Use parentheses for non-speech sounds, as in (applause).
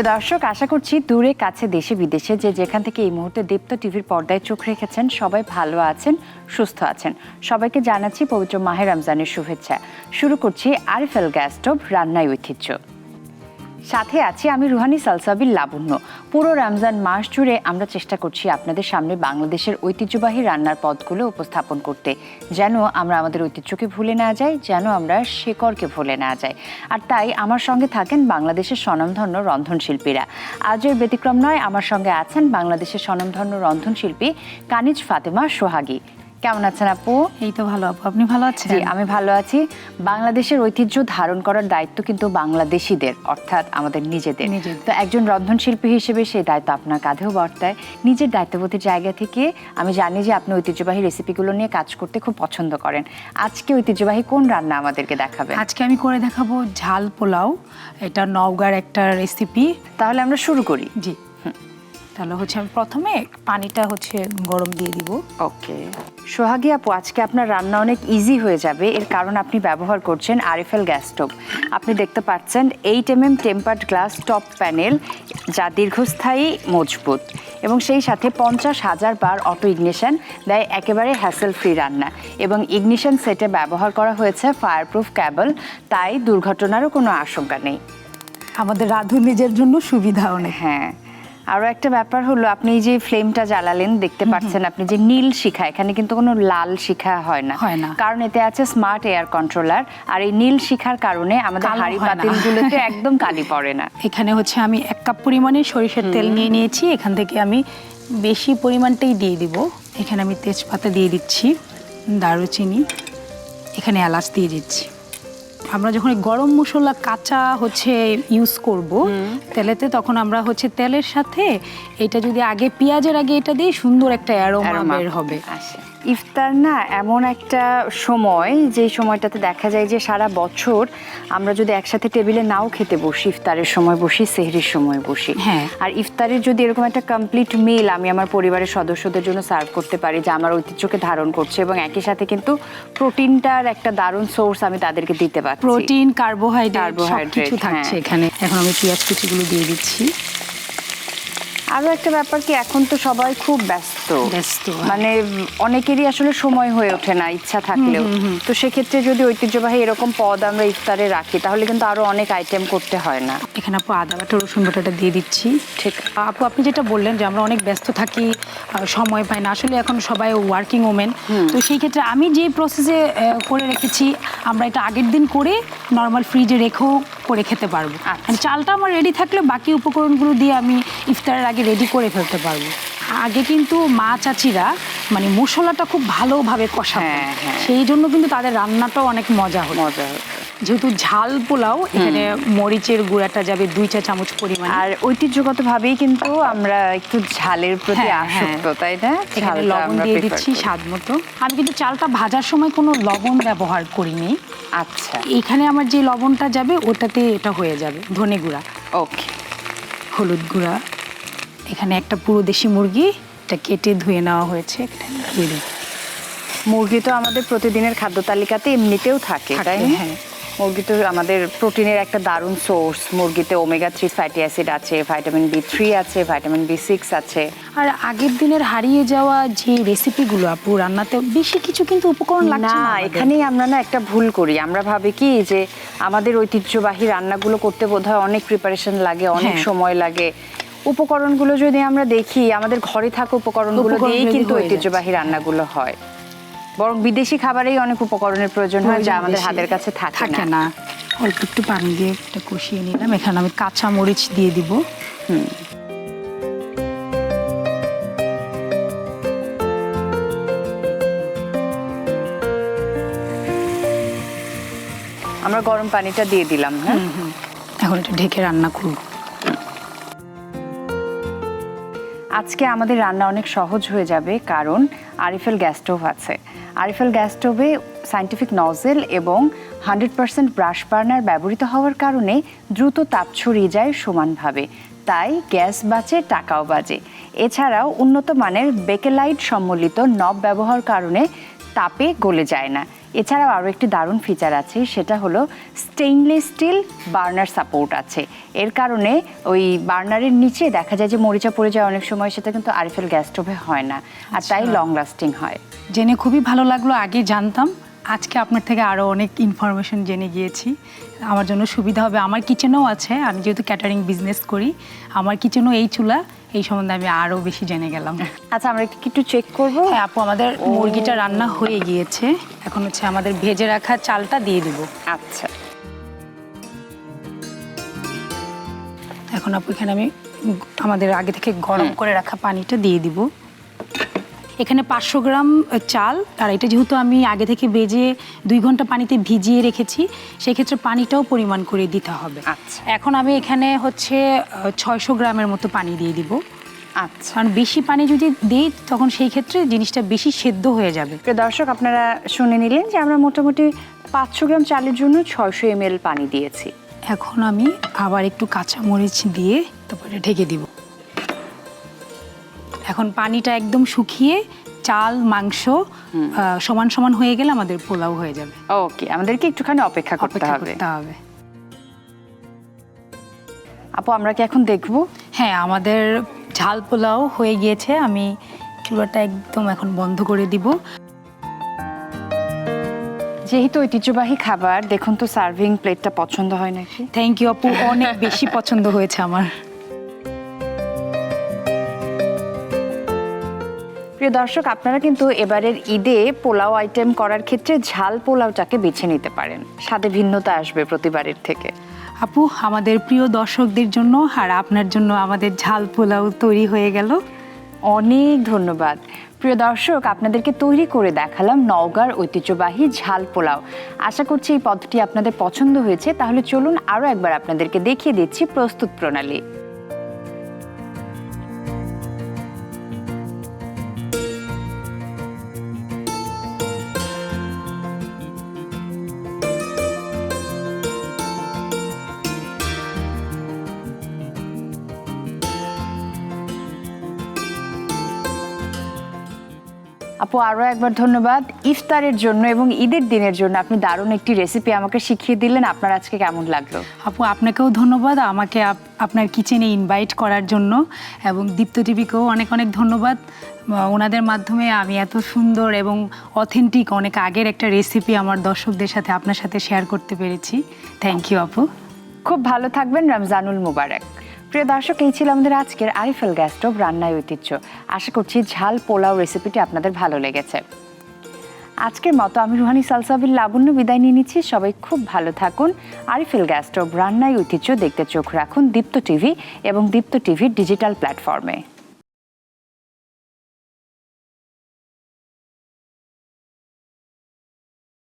প্রিয় দর্শক, আশা করছি দূরে, কাছে, দেশে, বিদেশে যে যেখান থেকে এই মুহূর্তে দীপ্ত টিভির পর্দায় চোখ রেখেছেন, সবাই ভালো আছেন, সুস্থ আছেন। সবাইকে জানাচ্ছি পবিত্র মাহের রমজানের শুভেচ্ছা। শুরু করছি আরিফেল গ্যাস স্টোভ রান্নায় ঐতিহ্য। সাথে আছি আমি রুহানি সালসাবিল লাবণ্য। পুরো রমজান মাস জুড়ে আমরা চেষ্টা করছি আপনাদের সামনে বাংলাদেশের ঐতিহ্যবাহী রান্নার পদগুলো উপস্থাপন করতে। যেন আমরা আমাদের ঐতিহ্যকে ভুলে না যাই, যেন আমরা শেকড়কে ভুলে না যাই। আর তাই আমার সঙ্গে থাকেন বাংলাদেশের স্বনামধন্য রন্ধনশিল্পীরা আজের ব্যতিক্রম নয়, আমার সঙ্গে আছেন বাংলাদেশের স্বনামধন্য রন্ধনশিল্পী কানিজ ফাতেমা সোহাগী। কেমন আছেন আপু? এই তো ভালো আপু আপনি ভালো আছেন? জি আমি ভালো আছি। বাংলাদেশের ঐতিহ্য ধারণ করার দায়িত্ব কিন্তু বাংলাদেশিদের অর্থাৎ আমাদের নিজেদের। তো একজন রন্ধনশিল্পী হিসেবে সেই দায়িত্ব আপনার কাঁধেও বর্তায়। নিজের দায়িত্ববোধের জায়গা থেকে আমি জানি যে আপনি ঐতিহ্যবাহী রেসিপিগুলো নিয়ে কাজ করতে খুব পছন্দ করেন। আজকে ঐতিহ্যবাহী কোন রান্না আমাদেরকে দেখাবেন? আজকে আমি করে দেখাবো ঝাল পোলাও। এটা নওগাঁর একটা রেসিপি তাহলে আমরা শুরু করি। জি। তাহলে হচ্ছে আমি প্রথমে পানিটা হচ্ছে গরম দিয়ে দিব। ওকে। সোহাগী আপু আজকে আপনার রান্না অনেক ইজি হয়ে যাবে। এর কারণ আপনি ব্যবহার করছেন আরএফএল গ্যাস স্টোভ আপনি দেখতে পাচ্ছেন eight M M tempered glass top panel যা দীর্ঘস্থায়ী মজবুত এবং সেই সাথে পঞ্চাশ হাজার বার অটো ইগনিশন দেয় একেবারে হ্যাসেল ফ্রি রান্না এবং ইগনিশন সেটে ব্যবহার করা হয়েছে ফায়ারপ্রুফ ক্যাবল তাই দুর্ঘটনারও কোনো আশঙ্কা নেই। আমাদের রাঁধুনিদের জন্য সুবিধা অনেক। হ্যাঁ। আরও একটা ব্যাপার হলো আপনি যে ফ্লেমটা জ্বালালেন দেখতে পাচ্ছেন আপনি যে নীল শিখা এখানে কিন্তু কোনো লাল শিখা হয় না। হয় না। কারণ এতে আছে স্মার্ট এয়ার কন্ট্রোলার আর এই নীল শিখার কারণে আমাদের হাড়ি। পাতিলগুলোতে একদম কালি পড়ে না। (laughs) এখানে হচ্ছে আমি এক কাপ পরিমাণে সরিষার তেল নিয়ে নিয়েছি এখান থেকে আমি বেশি পরিমাণটাই দিয়ে দিব। এখানে আমি তেজপাতা দিয়ে দিচ্ছি দারুচিনি এখানে এলাচ দিয়ে দিচ্ছি। আমরা যখন গরম মশলা কাঁচা হচ্ছে ইউজ করব তেলেতে তখন আমরা হচ্ছে তেলের সাথে এটা যদি আগে পেঁয়াজের আগে এটা দিয়ে সুন্দর একটা অ্যারোমা বের হবে। ইফতার না এমন একটা সময় যে সময়টাতে দেখা যায় যে সারা বছর আমরা যদি একসাথে টেবিলে নাও খেতে বসি ইফতারের সময় বসি সেহরির সময় বসি। হ্যাঁ। আর ইফতারের যদি এরকম একটা কমপ্লিট মিল আমি আমার পরিবারের সদস্যদের জন্য সার্ভ করতে পারি যা আমার ঐতিহ্যকে ধারণ করছে এবং একই সাথে কিন্তু প্রোটিনটার একটা দারুণ সোর্স আমি তাদেরকে দিতে পারছি। প্রোটিন কার্বোহাইড্রেট Carbohydrate, কিছু থাকছে হ্যাঁ। এখানে। এখন আমি পেঁয়াজ কুচিগুলো দিয়ে দিচ্ছি। আরও একটা ব্যাপার কি এখন তো সবাই খুব ব্যস্ত। ব্যস্ত। মানে অনেকেরই আসলে সময় হয়ে ওঠে না ইচ্ছা থাকলেও। তো সেক্ষেত্রে যদি ঐতিহ্যবাহী এরকম পদ আমরা ইফতারে রাখি তাহলে কিন্তু আরও অনেক আইটেম করতে হয় না। এখানে আপু আদা বাটা রসুন বাটাটা দিয়ে দিচ্ছি। ঠিক। আপু আপনি যেটা বললেন যে আমরা অনেক ব্যস্ত থাকি সময় পাই না আসলে এখন সবাই ওয়ার্কিং ওমেন তো সেই ক্ষেত্রে আমি যে প্রসেসে করে রেখেছি আমরা এটা আগের দিন করে নর্মাল ফ্রিজে রেখেও করে খেতে পারব। আচ্ছা। মানে চালটা আমার রেডি থাকলে বাকি উপকরণগুলো দিয়ে আমি ইফতারের আগে রেডি করে ফেলতে পারব। আগে কিন্তু মা চাচিরা মানে মশলাটা খুব ভালোভাবে কষাতেন হ্যাঁ, হ্যাঁ। সেই জন্য কিন্তু তাদের রান্নাটাও অনেক মজা হতো। মজা যেহেতু ঝাল পোলাও এখানে মরিচের গুঁড়াটা যাবে দুই চা চামচ পরিমাণ। আর ঐতিহ্যগতভাবেই কিন্তু আমরা একটু ঝালের প্রতি হ্যাঁ, আসক্ত তাই না? এখানে লবণ দিয়ে দিচ্ছি স্বাদ মতো। আমি কিন্তু চালটা ভাজার সময় কোনো লবণ ব্যবহার করিনি। আচ্ছা। এখানে আমার যে লবণটা যাবে ওটাতে এটা হয়ে যাবে ধনে গুঁড়া। ওকে। হলুদ গুঁড়া। এখানে একটা পুরো দেশি মুরগি এটা কেটে ধুয়ে নেওয়া হয়েছে। মুরগি তো আমাদের প্রতিদিনের খাদ্য তালিকাতে এমনিতেও থাকে তাই না? হ্যাঁ। মুরগি তো আমাদের প্রোটিনের একটা দারুণ সোর্স মুরগিতে ওমেগা থ্রি ফ্যাটি অ্যাসিড আছে ভাইটামিন বি থ্রি আছে ভাইটামিন বি সিক্স আছে। আর আগের দিনের হারিয়ে যাওয়া যে রেসিপিগুলো আপু রান্নাতে বেশি কিছু কিন্তু উপকরণ লাগছে না না এখানেই আমরা না একটা ভুল করি। আমরা ভাবি কি যে আমাদের ঐতিহ্যবাহী রান্নাগুলো করতে বোধহয় অনেক প্রিপারেশন লাগে অনেক হ্যাঁ। সময় লাগে। উপকরণগুলো যদি আমরা দেখি আমাদের ঘরে থাকা উপকরণগুলো উপকরণ দিয়েই কিন্তু ঐতিহ্যবাহী রান্নাগুলো হয়। বরং বিদেশি খাবারেই অনেক উপকরণের প্রয়োজন হয় যা আমাদের হাতের কাছে থাকে না। অল্প একটু পানি দিয়ে এটা কষিয়ে নিলাম। এখানে আমি কাঁচা মরিচ দিয়ে দিব। আমরা গরম পানিটা দিয়ে দিলাম হ্যাঁ? এখন এটা ঢেকে রান্না করব। আজকে আমাদের রান্না অনেক সহজ হয়ে যাবে, কারণ আরিফেল গ্যাস স্টোভ আছে। আরিফেল গ্যাস স্টোভে সাইন্টিফিক নজেল এবং হান্ড্রেড পার্সেন্ট ব্রাশ বার্নার ব্যবহৃত হওয়ার কারণে দ্রুত তাপ ছড়িয়ে যায় সমানভাবে। তাই গ্যাস বাঁচে, টাকাও বাজে এছাড়াও উন্নত মানের বেকেলাইট সম্বলিত নব ব্যবহার কারণে তাপে গলে যায় না। এছাড়াও আরও একটি দারুণ ফিচার আছে সেটা হলো স্টেইনলেস স্টিল বার্নার সাপোর্ট আছে। এর কারণে ওই বার্নারের নিচে দেখা যায় যে মরিচা পড়ে যায় অনেক সময় সেটা কিন্তু আরএফএল গ্যাস স্টোভে হয় না। আর তাই আচ্ছা। লং লাস্টিং হয়। জেনে খুবই ভালো লাগল আগে জানতাম। আজকে আপনার থেকে আরও অনেক ইনফরমেশন জেনে গিয়েছি। আমার জন্য সুবিধা হবে। আমার কিচেনও আছে। আমি যেহেতু ক্যাটারিং বিজনেস করি আমার কিচেনও এই চুলা। এই সম্বন্ধে আমি আরও বেশি জেনে গেলাম। আচ্ছা আমরা একটু একটু চেক করব। হ্যাঁ আপু আমাদের মুরগিটা রান্না হয়ে গিয়েছে। এখন হচ্ছে আমাদের ভেজে রাখা চালটা দিয়ে দিব। আচ্ছা। এখন আপু এখানে আমি আমাদের আগে থেকে গরম করে রাখা পানিটা দিয়ে দিব। এখানে পাঁচশো গ্রাম চাল। আর এটা যেহেতু আমি আগে থেকে বেজে দুই ঘণ্টা পানিতে ভিজিয়ে রেখেছি সেক্ষেত্রে পানিটাও পরিমাণ করে দিতে হবে। আচ্ছা। এখন আমি এখানে হচ্ছে ছয়শো গ্রামের মতো পানি দিয়ে দিব। আচ্ছা। কারণ বেশি পানি যদি দিই তখন সেই ক্ষেত্রে জিনিসটা বেশি সেদ্ধ হয়ে যাবে। দর্শক আপনারা শুনে নিলেন যে আমরা মোটামুটি পাঁচশো গ্রাম চালের জন্য ছয়শো এম পানি দিয়েছি। এখন আমি আবার একটু কাঁচা মরিচ দিয়ে তারপরে ঢেকে দিব। এখন পানিটা একদম শুকিয়ে চাল মাংস সমান সমান হয়ে গেলে আমাদের পোলাও হয়ে যাবে। ওকে আমাদেরকে একটুখানি অপেক্ষা করতে হবে। হবে। আপু আমরা কি এখন দেখব? হ্যাঁ আমাদের ঝাল পোলাও হয়ে গিয়েছে। আমি চুলাটা একদম এখন বন্ধ করে দিব। যেহেতু ঐতিহ্যবাহী খাবার দেখুন তো সার্ভিং প্লেটটা পছন্দ হয় নাকি? থ্যাংক ইউ আপু। অনেক বেশি পছন্দ হয়েছে আমার। প্রিয় দর্শক আপনারা কিন্তু এবারের ঈদে পোলাও আইটেম করার ক্ষেত্রে ঝাল পোলাওটাকে বেছে নিতে পারেন। স্বাদে ভিন্নতা আসবে প্রতিবারের থেকে। আপু আমাদের প্রিয় দর্শকদের জন্য আর আপনার জন্য আমাদের ঝাল পোলাও তৈরি হয়ে গেল। অনেক ধন্যবাদ। প্রিয় দর্শক আপনাদেরকে তৈরি করে দেখালাম নওগাঁর ঐতিহ্যবাহী ঝাল পোলাও। আশা করছি এই পদটি আপনাদের পছন্দ হয়েছে। তাহলে চলুন আরও একবার আপনাদেরকে দেখিয়ে দিচ্ছি প্রস্তুত প্রণালী। আপু আরও একবার ধন্যবাদ। ইফতারের জন্য এবং ঈদের দিনের জন্য আপনি দারুণ একটি রেসিপি আমাকে শিখিয়ে দিলেন। আপনার আজকে কেমন লাগল? আপু আপনাকেও ধন্যবাদ। আমাকে আপ- আপনার কিচেনে ইনভাইট করার জন্য এবং দীপ্ত টিভিকেও অনেক অনেক ধন্যবাদ। ওনাদের মাধ্যমে আমি এত সুন্দর এবং অথেন্টিক অনেক আগের একটা রেসিপি আমার দর্শকদের সাথে আপনার সাথে শেয়ার করতে পেরেছি। থ্যাংক ইউ আপু। খুব ভালো থাকবেন রমজানুল মুবারক। প্রিয় দর্শক, এই ছিল আমাদের আজকের আরিফেল গ্যাস স্টোভ রান্নায় ঐতিহ্য। আশা করছি ঝাল, পোলাও রেসিপিটি আপনাদের ভালো লেগেছে। আজকের মতো আমি রুহানি সালসাবির লাবণ্য বিদায় নিয়ে নিচ্ছি। সবাই খুব ভালো থাকুন। আরিফেল গ্যাস স্টোভ রান্নায় ঐতিহ্য দেখতে চোখ রাখুন দীপ্ত টিভি এবং দীপ্ত টিভির ডিজিটাল প্ল্যাটফর্মে